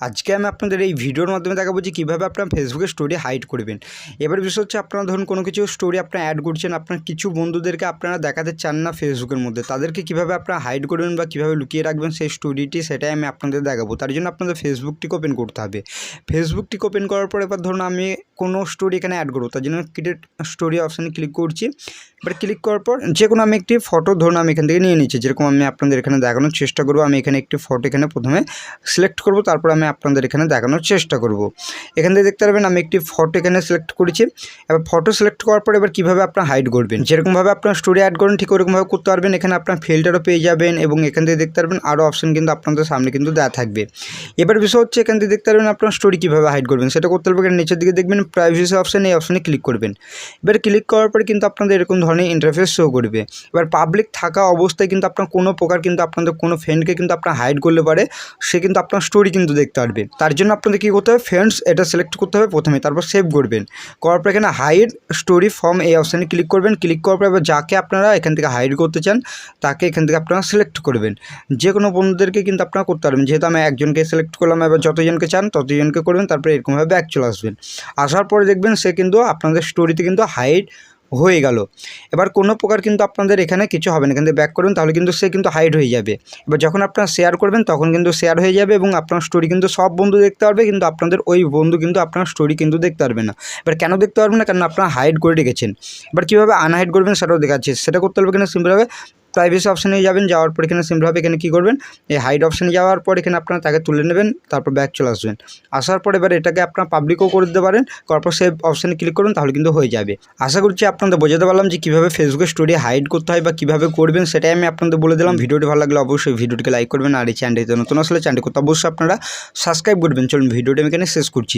আজকে আমি আপনাদের এই ভিডিওর মাধ্যমে দেখাবো যে কীভাবে আপনার ফেসবুকে স্টোরি হাইড করবেন। এবার বিষয় হচ্ছে আপনারা ধরুন কোনো কিছু স্টোরি আপনার অ্যাড করছেন, আপনার কিছু বন্ধুদেরকে আপনারা দেখাতে চান না ফেসবুকের মধ্যে, তাদেরকে কীভাবে আপনারা হাইড করবেন বা কীভাবে লুকিয়ে রাখবেন সেই স্টোরিটি সেটাই আমি আপনাদের দেখাবো। তার জন্য আপনাদের ফেসবুকটি ওপেন করতে হবে। ফেসবুকটি ওপেন করার পর এবার ধরুন আমি কোনো স্টোরি এখানে অ্যাড করব। তার জন্য ক্রিয়েট স্টোরি অপশানে ক্লিক করছি। এবার ক্লিক করার পর যে কোনো আমি একটি ফটো ধরুন আমি এখান থেকে নিয়ে নিচ্ছি। যেরকম আমি আপনাদের এখানে দেখানোর চেষ্টা করব, আমি এখানে একটি ফটো এখানে প্রথমে সিলেক্ট করব, তারপর আমি আপনাদের এখানে দেখানোর চেষ্টা করব। এখান থেকে দেখতে পারবেন আমি একটি ফটো এখানে সিলেক্ট করেছি। এবার ফটো সিলেক্ট করার পর এবার কীভাবে আপনার হাইড করবেন? যেরকমভাবে আপনার স্টোরি অ্যাড করেন, ঠিক ওরকমভাবে করতে পারবেন। এখানে আপনার ফিল্টারও পেয়ে যাবেন এবং এখান থেকে দেখতে পারবেন আরও অপশন কিন্তু আপনাদের সামনে কিন্তু দেওয়া থাকবে। এবার বিষয় হচ্ছে এখান থেকে দেখতে পারবেন আপনার স্টোরি কীভাবে হাইড করবেন? সেটা করতে পারবেন নিচের দিকে দেখবেন প্রাইভেসি অপশান এই অপশানে ক্লিক করবেন। এবার ক্লিক করার পরে কিন্তু আপনাদের এরকম ধরনের ইন্টারফেস শো করবে। এবার পাবলিক থাকা অবস্থায় কিন্তু আপনার কোনো প্রকার কিন্তু আপনাদের কোনো ফ্রেন্ডকে কিন্তু আপনার হাইড করলে পারে, সে কিন্তু আপনার স্টোরি কিন্তু দেখতে পারবে। তার জন্য আপনাদের কী করতে হবে? ফ্রেন্ডস এটা সিলেক্ট করতে হবে প্রথমে, তারপর সেভ করবেন। করার পর এখানে হাইড স্টোরি ফর্ম এই অপশানে ক্লিক করবেন। ক্লিক করার পর এবার যাকে আপনারা এখান থেকে হাইড করতে চান, তাকে এখান থেকে আপনারা সিলেক্ট করবেন। যে কোনো বন্ধুদেরকে কিন্তু আপনারা করতে পারবেন। যেহেতু আমি একজনকে সিলেক্ট করলাম, এবার যতজনকে চান ততজনকে করবেন, তারপরে এরকমভাবে ব্যাক চলে আসবেন। আসার পরে দেখবেন সে কিন্তু আপনাদের স্টোরিতে কিন্তু হাইড হয়ে গেল। এবার কোনো প্রকার কিন্তু আপনাদের এখানে কিছু হবে না। কিন্তু ব্যাক করবেন তাহলে কিন্তু সে কিন্তু হাইড হয়ে যাবে। এবার যখন আপনারা শেয়ার করবেন, তখন কিন্তু শেয়ার হয়ে যাবে এবং আপনার স্টোরি কিন্তু সব বন্ধু দেখতে পারবে, কিন্তু আপনাদের ওই বন্ধু কিন্তু আপনার স্টোরি কিন্তু দেখতে পারবে না। এবার কেন দেখতে পারবে না? কারণ আপনারা হাইড করে রেখেছেন। এবার কীভাবে আনহাইড করবেন সেটাও দেখাচ্ছে। সেটা করতে হবে কিনা সিম্পলভাবে প্রাইভেসি অপশানে যাবেন, যাওয়ার পর এখানে সিম্পলভাবে এখানে কী করবেন? এই হাইড অপশানে যাওয়ার পর এখানে আপনারা তাকে তুলে নেবেন, তারপর ব্যাক চলে আসবেন। আসার পর এবার এটাকে আপনার পাবলিকও করে দিতে পারেন, করার পর সেভ অপশানে ক্লিক করুন, তাহলে কিন্তু হয়ে যাবে। আশা করছি আপনাদের বোঝাতে পারলাম যে কীভাবে ফেসবুকে স্টোরি হাইড করতে হয় বা কীভাবে করবেন, সেটাই আমি আপনাদের বলে দিলাম। ভিডিওটি ভালো লাগলে অবশ্যই ভিডিওটিকে লাইক করবেন, আর এই চ্যানেলটিতে নতুন আসলে চ্যানেলটি করতে অবশ্যই আপনারা সাবস্ক্রাইব করবেন। চলুন, ভিডিওটি আমি এখানে শেষ করছি।